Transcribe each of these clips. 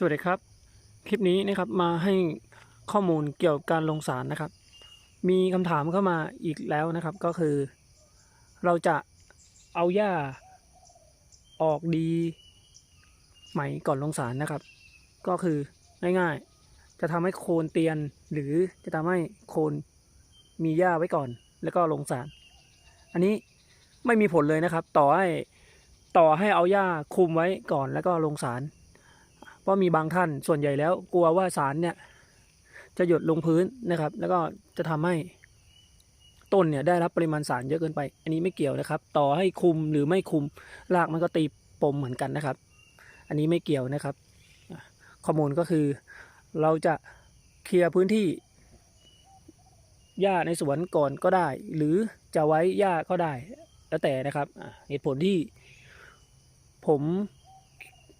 สวัสดีครับ คลิปนี้นะครับมาให้ข้อมูลเกี่ยวกับการลงสารนะครับ มีคำถามเข้ามาอีกแล้วนะครับ ก็คือ เราจะเอาหญ้าออกดีไหมก่อนลงสารนะครับ ก็คือง่ายๆ จะทำให้โคนเตียนหรือจะทำให้โคนมีหญ้าไว้ก่อน แล้วก็ลงสาร อันนี้ไม่มีผลเลยนะครับ ต่อให้ต่อให้เอาหญ้าคุมไว้ก่อนแล้วก็ลงสาร เพราะมีบางท่านส่วนใหญ่แล้วกลัวว่าสารเนี่ย จะหยดลงพื้นนะครับ แล้วก็จะทำให้ต้นเนี่ยได้รับปริมาณสารเยอะเกินไป อันนี้ไม่เกี่ยวนะครับ ต่อให้คุมหรือไม่คุมรากมันก็ตีปมเหมือนกันนะครับ อันนี้ไม่เกี่ยวนะครับ ข้อมูลก็คือเราจะเคลียร์พื้นที่หญ้าในสวนก่อนก็ได้ หรือจะไว้หญ้าก็ได้แล้วแต่นะครับเหตุผลที่ผม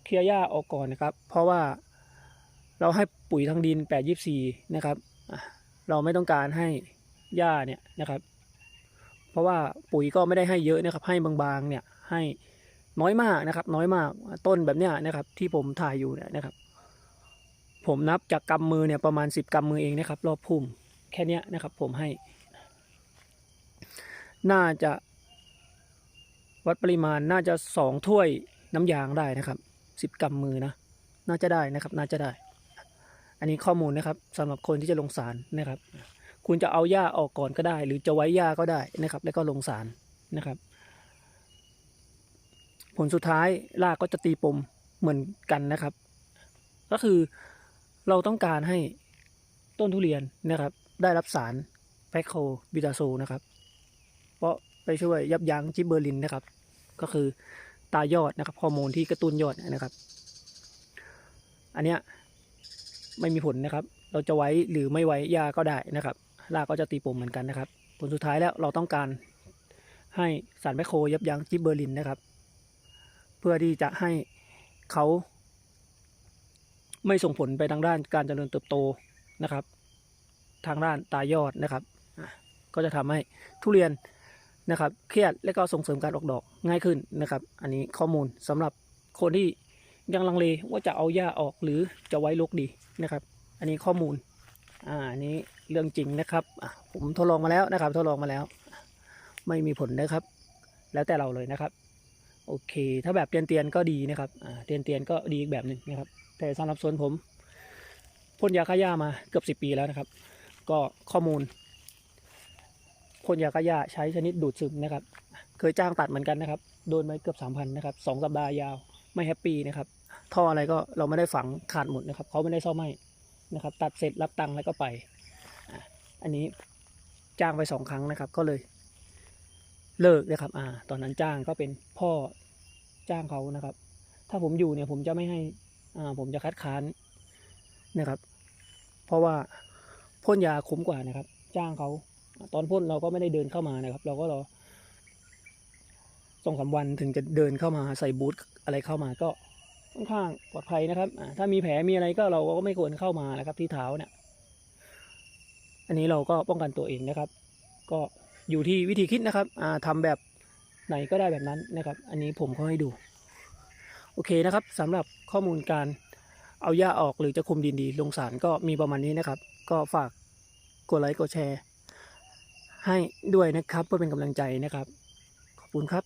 เคลียร์หญ้าออกก่อนนะครับ เพราะว่าเราให้ปุ๋ยทางดิน 824 นะครับ เราไม่ต้องการให้หญ้าเนี่ยนะครับ เพราะว่าปุ๋ยก็ไม่ได้ให้เยอะนะครับ ให้บางๆเนี่ยให้น้อยมากนะครับ น้อยมากต้นแบบเนี้ยนะครับ ที่ผมถ่ายอยู่เนี่ยนะครับ ผมนับจากกำมือเนี่ยประมาณ 10กำมือเองนะครับ รอบพุ่มแค่นี้นะครับ ผมให้ น่าจะวัดปริมาณน่าจะสองถ้วยน้ำยางได้นะครับ สิบกำมือนะ น่าจะได้นะครับ น่าจะได้ อันนี้ข้อมูลนะครับสำหรับคนที่จะลงสารนะครับ คุณจะเอาหญ้าออกก่อนก็ได้ หรือจะไว้หญ้าก็ได้นะครับ แล้วก็ลงสารนะครับ ผลสุดท้ายรากก็จะตีปมเหมือนกันนะครับ ก็คือเราต้องการให้ต้นทุเรียนนะครับ ได้รับสารแพคโคบิตาโซนะครับ เพราะไปช่วยยับยั้งจิบเบอร์ลินนะครับ ก็คือ ตายอดนะครับฮอร์โมนที่กระตุ้นยอดนะครับ อันเนี้ยไม่มีผลนะครับ เราจะไว้หรือไม่ไว้ยาก็ได้นะครับรากก็จะตีปมเหมือนกันนะครับ ผลสุดท้ายแล้วเราต้องการให้สารแมคโครยับยั้งจิบเบอร์ลินนะครับ เพื่อที่จะให้เขาไม่ส่งผลไปทางด้านการเจริญเติบโตนะครับ ทางด้านตายอดนะครับ ก็จะทำให้ทุเรียน นะครับ เครียดและก็ส่งเสริมการออกดอกง่ายขึ้นนะครับ อันนี้ข้อมูลสำหรับคนที่ยังลังเลว่าจะเอาหญ้าออกหรือจะไว้ลกดีนะครับ อันนี้ข้อมูลอ่าอันนี้เรื่องจริงนะครับผมทดลองมาแล้วนะครับ ทดลองมาแล้ว ไม่มีผลนะครับ แล้วแต่เราเลยนะครับ โอเค ถ้าแบบเตียนเตียนก็ดีนะครับอ่าเตียนเตียนก็ดีอีกแบบหนึ่งนะครับ แต่สำหรับสวนผมพ่นยาฆ่าหญ้ามาเกือบสิบปีแล้วนะครับ ก็ข้อมูล พ่นยาฆ่าหญ้าใช้ชนิดดูดซึมนะครับ เคยจ้างตัดเหมือนกันนะครับ โดนไปเกือบสามพันนะครับสองสัปดาห์ยาวไม่แฮปปี้นะครับ ท่ออะไรก็เราไม่ได้ฝังขาดหมดนะครับเขาไม่ได้ซ่อมให้นะครับ ตัดเสร็จรับตังค์แล้วก็ไป อันนี้จ้างไปสองครั้งนะครับก็เลย เลิกนะครับอ่าตอนนั้นจ้างก็เป็นพ่อจ้างเขานะครับ ถ้าผมอยู่เนี่ยผมจะไม่ให้อ่าผมจะคัดค้านนะครับ เพราะว่าพ่นยาคุ้มกว่านะครับ จ้างเขา ตอนพ่นเราก็ไม่ได้เดินเข้ามานะครับ เราก็รอสองสาวันถึงจะเดินเข้ามาใส่บูทอะไรเข้ามาก็ค่อนข้างปลอดภัยนะครับถ้ามีแผลมีอะไรก็เราก็ไม่ควรเข้ามานะครับ ที่เท้าเนี่ย อันนี้เราก็ป้องกันตัวเองนะครับ ก็อยู่ที่วิธีคิดนะครับอ่าทำแบบไหนก็ได้แบบนั้นนะครับ อันนี้ผมก็ให้ดู โอเคนะครับสำหรับข้อมูลการเอาหญ้าออกหรือจะคุมดินดีลงสารก็มีประมาณนี้นะครับ ก็ฝากกดไลค์กดแชร์ ให้ด้วยนะครับ เพื่อเป็นกำลังใจนะครับ ขอบคุณครับ